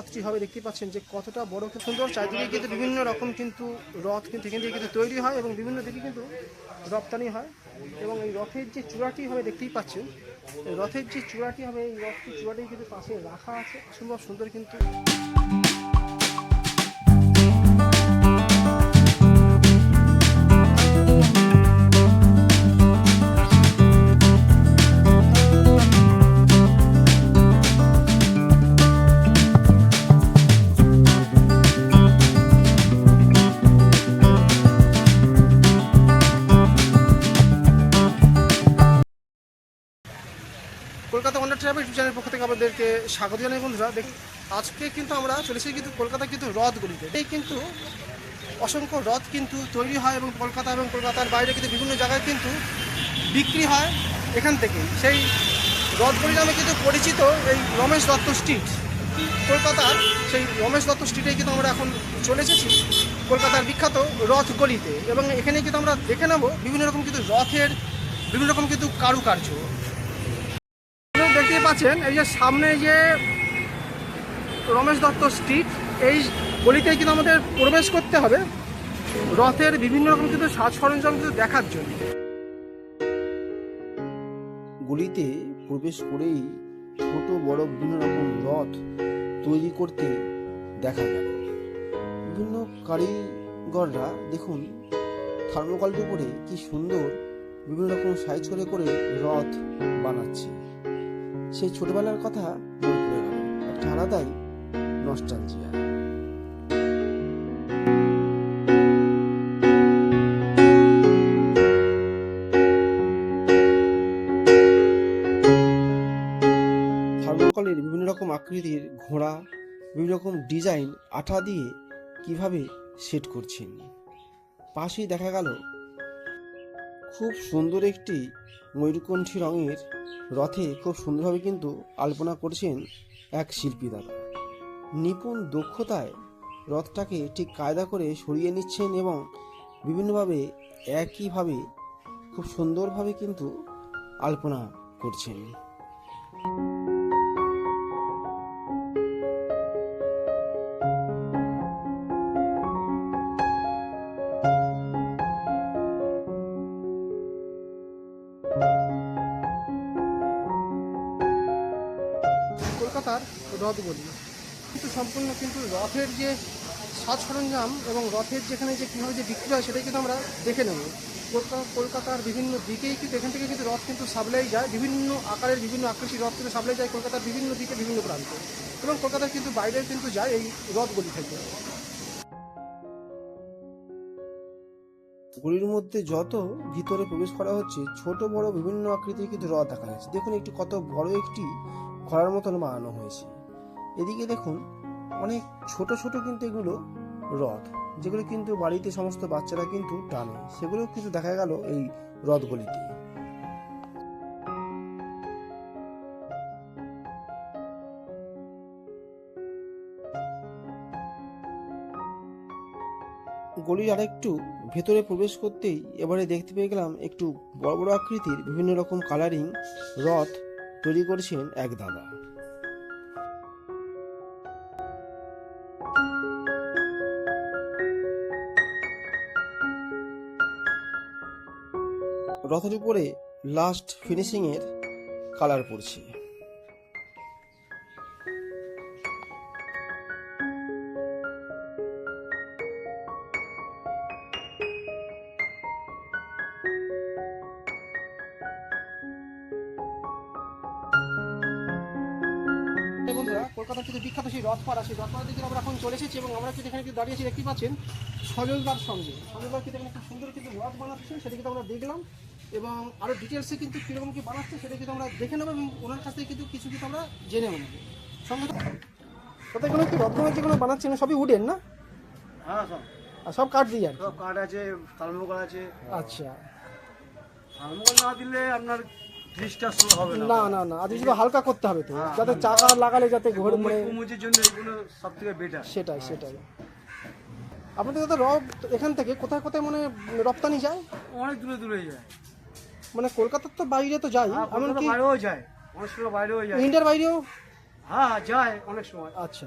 রথটি হবে দেখতে পাচ্ছেন যে কতটা বড় সুন্দর। চারিদিকে কিন্তু বিভিন্ন রকম কিন্তু রথ কিন্তু এখান থেকে কিন্তু তৈরি হয় এবং বিভিন্ন দিকে কিন্তু রপ্তানি হয়। এবং এই রথের যে চূড়াটি হবে, দেখতেই পাচ্ছেন রথের যে চূড়াটি হবে, এই রথটি চূড়াটি কিন্তু পাশে রাখা আছে। সুন্দর সুন্দর কিন্তু। থেকে আমাদেরকে স্বাগত জানাই বন্ধুরা। দেখ, আজকে কিন্তু আমরা চলেছি কিন্তু কলকাতা কিন্তু রথগুলিতে এই কিন্তু অসংখ্য রথ কিন্তু তৈরি হয় এবং কলকাতা এবং কলকাতার বাইরে কিন্তু বিভিন্ন জায়গায় কিন্তু বিক্রি হয় এখান থেকেই সেই রথগুলি নামে কিন্তু পরিচিত এই রমেশ দত্ত স্ট্রিট। কলকাতার সেই রমেশ দত্ত স্ট্রিটে কিন্তু আমরা এখন চলে এসেছি কলকাতার বিখ্যাত রথ গলিতে এবং এখানে কিন্তু আমরা দেখে নেব বিভিন্ন রকম কিন্তু রথের বিভিন্ন রকম কিন্তু কারুকার্য। পাচ্ছেন, এই যে সামনে যে রমেশ দত্ত স্ট্রিট এই গলিতেই কিন্তু আমাদের প্রবেশ করতে হবে রথের বিভিন্ন রকম কিন্তু সাজ সরঞ্জাম কিন্তু দেখার জন্য। গলিতে প্রবেশ করেই ছোট, বড় বিভিন্ন রকম রথ তৈরি করতে দেখা গেল। বিভিন্ন কারিগররা, দেখুন থার্মোকলের উপরে কি সুন্দর বিভিন্ন রকম সাইজ করে করে রথ বানাচ্ছে। সেই ছোটবেলার কথা মনে পড়ে গেল। একটা আলাদাই নস্টালজিয়া বিভিন্ন রকম আকৃতির ঘোড়া, বিভিন্ন রকম ডিজাইন আঠা দিয়ে কীভাবে সেট করছেন? পাশেই দেখা গেল খুব সুন্দর একটি ময়ূরকণ্ঠী রঙের রথে খুব সুন্দরভাবে কিন্তু আলপনা করছেন এক শিল্পী দাদা। নিপুণ দক্ষতায় রথটাকে ঠিক কায়দা করে সরিয়ে নিচ্ছেন এবং বিভিন্নভাবে একইভাবে খুব সুন্দরভাবে কিন্তু আলপনা করছেন। কলকাতার রথগুলি কিন্তু সম্পূর্ণ কিন্তু রথের যে সাজ সরঞ্জাম এবং রথের যেখানে যে কীভাবে যে বিক্রি হয় সেটাই কিন্তু আমরা দেখে নেব। কলকাতার বিভিন্ন দিকেই কিন্তু এখান থেকে কিন্তু রথ কিন্তু সাপ্লাই যায়। বিভিন্ন আকারের বিভিন্ন আকৃতির রথ কিন্তু সাপ্লাই যায় কলকাতার বিভিন্ন দিকে বিভিন্ন প্রান্তে। এবং কলকাতার কিন্তু বাইরেও কিন্তু যায় এই রথগুলি থেকে। গলির মধ্যে যত ভিতরে প্রবেশ করা হচ্ছে, ছোট, বড়, বিভিন্ন আকৃতির কিন্তু রথ দেখা যাচ্ছে। দেখুন, একটি কত বড় একটি ঘোড়ার মতন বানানো হয়েছে। এদিকে দেখুন, অনেক ছোট ছোট কিন্তু এগুলো রথ, যেগুলো কিন্তু বাড়িতে সমস্ত বাচ্চারা কিন্তু টানে। সেগুলো কিন্তু দেখা গেল এই রথগুলিতে। গলির আরেকটু ভেতরে প্রবেশ করতেই এবারে দেখতে পেয়ে গেলাম একটু বড় বড় আকৃতির বিভিন্ন রকম কালারিং রথ তৈরি করেছেন এক দাদা। রথের উপরে লাস্ট ফিনিশিং এর কালার পড়ছে। কলকাতার কিন্তু বিখ্যাত সেই রথপাড়া সেই রথপাড়া থেকে আমরা এখন চলে এসেছি এবং আমরা কিন্তু এখানে কিন্তু দাঁড়িয়েছি দেখতে পাচ্ছেন সজলদার সঙ্গে। সজলদার কিন্তু এখানে খুব সুন্দর কিন্তু রথ বানাচ্ছে সেটা কিন্তু আমরা দেখলাম এবং আরও ডিটেলসে কিন্তু কীরকম কী বানাচ্ছে সেটা কিন্তু আমরা দেখে নেব এবং ওনার কাছ থেকে কিন্তু কিছু কিছু আমরা জেনে নেব। সঙ্গে কোথায় কোনো কি রথগুলো যেগুলো না সবই উডেন না? হ্যাঁ সব। আর সব কাঠ দিয়ে আর সব কাঠ আছে থার্মোকল আছে। আচ্ছা। থার্মোকল না দিলে আপনার না। না না হালকা করতে হবে তো। হ্যাঁ, যাতে চাকা লাগালে যাতে ঘোরে মানে কুমুচির জন্য এগুলো সব থেকে বেটার সেটাই সেটাই। আপনাদের দাদা রথ এখান থেকে কোথায় কোথায় মানে রপ্তানি যায়? অনেক দূরে দূরে যায়। মানে কলকাতার তো বাইরে তো হ্যাঁ, এমনকি বাইরেও যায়। অনেক সময় বাইরেও যায়। ইন্ডিয়ার বাইরেও? হ্যাঁ হ্যাঁ, যায় অনেক সময়। আচ্ছা।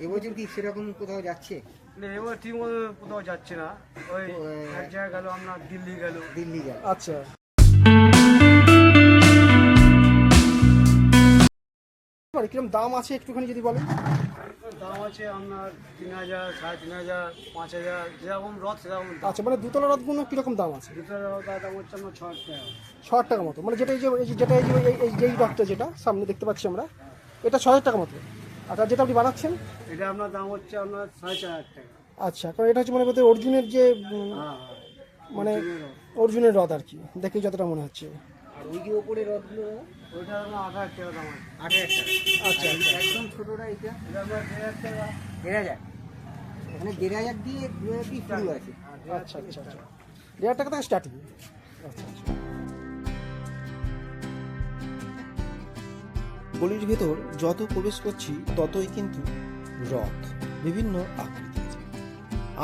এবছর কি সেরকম কোথাও যাচ্ছে? না, এবার ঠিক মতো কোথাও যাচ্ছে না। ওই এক জায়গায় গেল আপনার দিল্লি গেল। দিল্লি আচ্ছা। এবার কীরকম দাম আছে একটুখানি যদি বলেন? দাম আছে আপনার তিন হাজার সাড়ে তিন হাজার পাঁচ হাজার যেরকম রথ সেরকম আচ্ছা মানে দুতলা রথগুলো কীরকম দাম আছে? দুটো রথের দাম হচ্ছে আপনার ছ হাজার টাকা। ছ হাজার টাকা মতো। মানে যেটা এই যে এই যে- যেটা এই যে এই- যেই রথটা যেটা সামনে দেখতে পাচ্ছি আমরা এটা ছ হাজার টাকা মতো। আচ্ছা যেটা আপনি বানাচ্ছেন? এটা আপনার দাম হচ্ছে আপনার সাড়ে চার হাজার টাকা। আচ্ছা কারণ এটা হচ্ছে মানে বোধহয় অর্জুনের যে হ্যাঁ মানে অর্জুনের রথ। আর কি দেখে যতটা মনে হচ্ছে। ওই যে ওপরে রথগুলো ওইটা আপনার আট হাজার টাকা দাম আছে। আট হাজার টাকা। আচ্ছা আচ্ছা। একদম ছোটোটা এটা। এটা আপনার দেড় হাজার টাকা। দেড় হাজার? দেড় হাজার দিয়ে দু হাজার দিয়ে শুরু আছে। আচ্ছা আচ্ছা আচ্ছা। দেড় হাজার টাকা থেকে স্টার্টিং আচ্ছা আচ্ছা। গলির ভেতর যত প্রবেশ করছি ততই কিন্তু রথ বিভিন্ন আকৃতির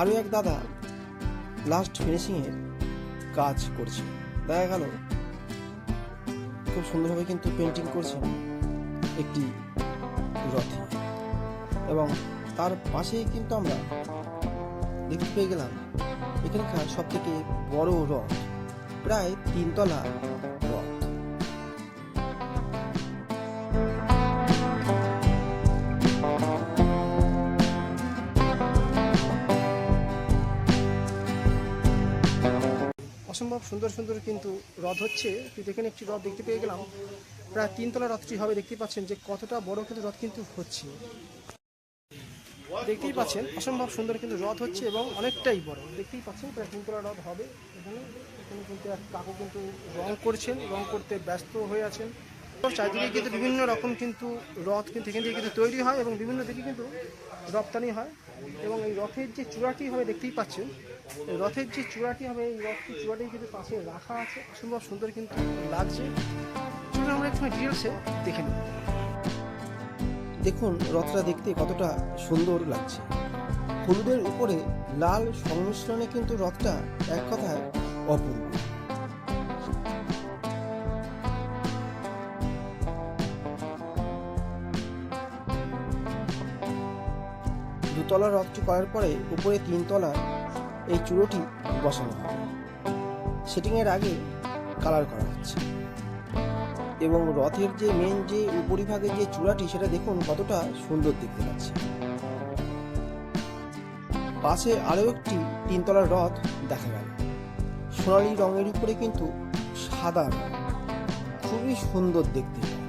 আরও এক দাদা লাস্ট ফিনিশিংয়ের কাজ করছে। দেখা গেল খুব সুন্দরভাবে কিন্তু পেন্টিং করছেন একটি রথ। এবং তার পাশেই কিন্তু আমরা দেখতে পেয়ে গেলাম এখানকার সব থেকে বড় রথ, প্রায় তিনতলা রথ। অসম্ভব সুন্দর সুন্দর কিন্তু রথ হচ্ছে। এখানে একটি রথ দেখতে পেয়ে গেলাম। প্রায় তিনতলা রথটি হবে দেখতে পাচ্ছেন যে কতটা বড় কিন্তু রথ কিন্তু হচ্ছে। দেখতেই পাচ্ছেন, অসম্ভব সুন্দর কিন্তু রথ হচ্ছে এবং অনেকটাই বড়। দেখতেই পাচ্ছেন, প্রায় তিনতলা রথ হবে এখানে। এখানে কিন্তু এক কাকু কিন্তু রং করছেন, রং করতে ব্যস্ত হয়ে আছেন। চারিদিকে কিন্তু বিভিন্ন রকম কিন্তু রথ কিন্তু এখান থেকে কিন্তু তৈরি হয় এবং বিভিন্ন দিকে কিন্তু রপ্তানি হয়। এবং এই রথের যে চূড়াটি হবে, দেখতেই পাচ্ছেন রথের যে চূড়াটি হবে, এই রথটি চূড়াটি কিন্তু পাশে রাখা আছে। অসম্ভব সুন্দর কিন্তু লাগছে। আমরা একটু ডিটেলসে দেখে নেব দেখুন, রথটা দেখতে কতটা সুন্দর লাগছে। হলুদের উপরে লাল সংমিশ্রণে কিন্তু রথটা এক কথায় অপূর্ব। দুতলা রথটি করার পরে উপরে তিনতলা এই চূড়োটি বসানো হবে। সেটিংয়ের আগে কালার করা হচ্ছে। এবং রথের যে মেন যে উপরিভাগের যে চূড়াটি, সেটা দেখুন কতটা সুন্দর দেখতে লাগছে পাশে আরও একটি তিনতলার রথ দেখা গেল। সোনালি রঙের উপরে কিন্তু সাদা খুবই সুন্দর দেখতে।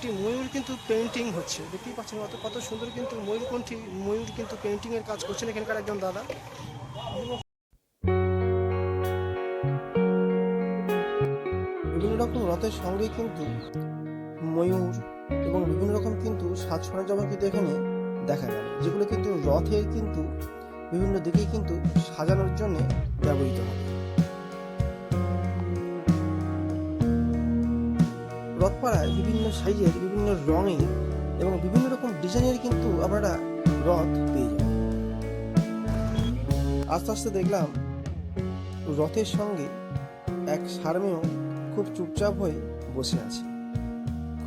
একটি ময়ূর কিন্তু পেন্টিং হচ্ছে। দেখতেই পাচ্ছেন কত কত সুন্দর কিন্তু ময়ূরকণ্ঠী, ময়ূর কিন্তু পেন্টিংয়ের কাজ করছেন এখানকার একজন দাদা। বিভিন্ন রকম রথের সঙ্গে কিন্তু ময়ূর এবং বিভিন্ন রকম কিন্তু সাজ সরঞ্জাম কিন্তু এখানে দেখা গেল। যেগুলো কিন্তু রথের কিন্তু বিভিন্ন দিকে কিন্তু সাজানোর জন্য ব্যবহৃত হবে রথপাড়ায় বিভিন্ন সাইজের, বিভিন্ন রঙের এবং বিভিন্ন রকম ডিজাইনের কিন্তু আপনারা রথ পেয়ে যাবেন। আস্তে আস্তে দেখলাম রথের সঙ্গে এক সারমেয় খুব চুপচাপ হয়ে বসে আছে।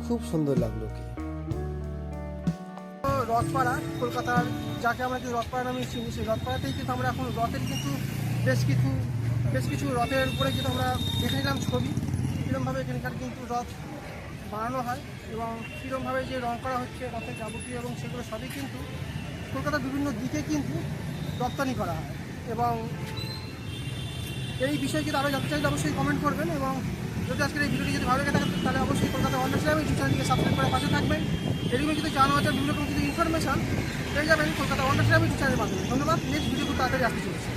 খুব সুন্দর লাগল ওকে। রথপাড়া, কলকাতার যাকে আমরা কিন্তু রথপাড়া নামে চিনি, সেই রথপাড়াতেই কিন্তু আমরা এখন রথের কিন্তু বেশ কিছু বেশ কিছু রথের উপরে কিন্তু আমরা দেখে নিলাম ছবি। এরকমভাবে এখানকার কিন্তু রথ বানানো হয় এবং কীরকমভাবে যে রং করা হচ্ছে রথের যাবতীয় এবং সেগুলো সবই কিন্তু কলকাতার বিভিন্ন দিকে কিন্তু রপ্তানি করা হয়। এবং এই বিষয়ে কিন্তু আরও জানতে চাইলে অবশ্যই কমেন্ট করবেন এবং যদি আজকের এই ভিডিওটি যদি ভালো লেগে থাকে, তাহলে অবশ্যই কলকাতা অন্য ইউটিউব চ্যানেলটিকে সাবস্ক্রাইব করে পাশে থাকবেন। এরকম কিন্তু জানা আছে, বিভিন্ন রকম কিছু ইনফরমেশন পেয়ে যাবেন কলকাতা অন্য ইউটিউব চ্যানেলের মাধ্যমে। ধন্যবাদ। নেক্সট ভিডিও তাড়াতাড়ি আসতে চলেছে।